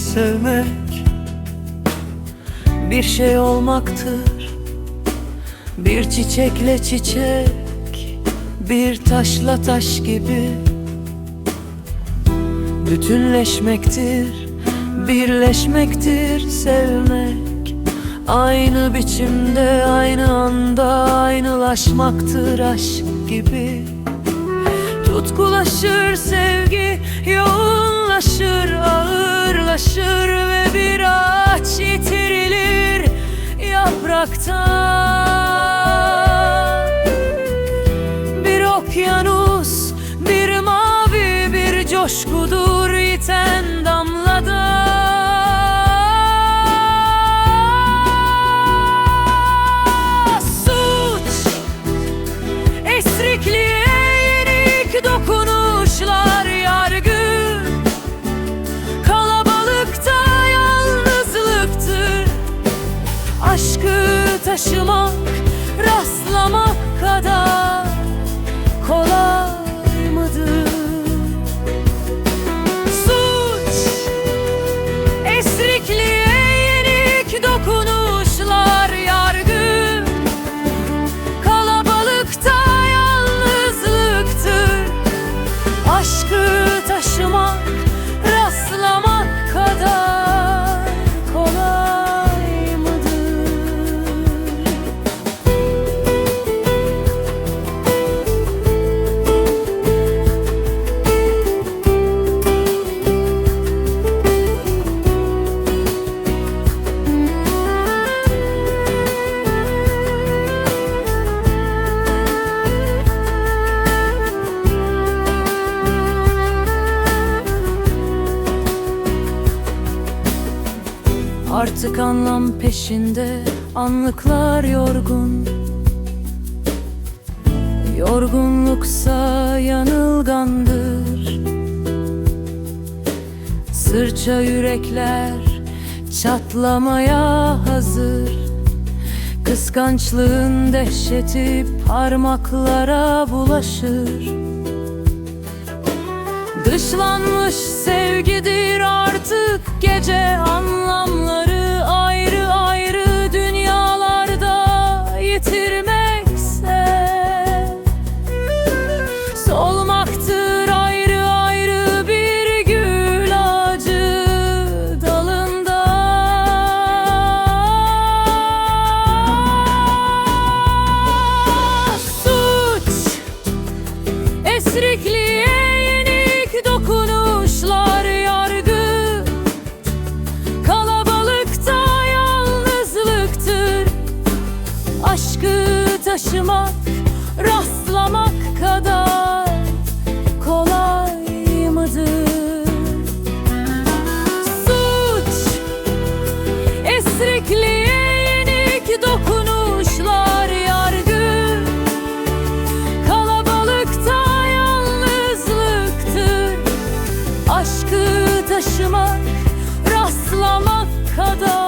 sevmek bir şey olmaktır. Bir çiçekle çiçek Bir taşla taş gibi Bütünleşmektir. Birleşmektir sevmek. Aynı biçimde aynı anda Aynılaşmaktır aşk gibi. Tutkulaşır sevgi Yoğunlaşır ağırlaşır Ve bir ağaç yitirilir Yaprakta Bir okyanus Bir mavi bir coşkudur Yiten Artık anlam peşinde anlıklar yorgun. Yorgunluksa yanılgandır. Sırça yürekler çatlamaya hazır. Kıskançlığın dehşeti parmaklara bulaşır Dışlanmış sevgidir artık gece anlamları ayrı taşımak, rastlamak kadar kolay mıdır? Suç, esrikliğe yenik dokunuşlar yargı Kalabalıkta yalnızlıktır Aşkı taşımak, rastlamak kadar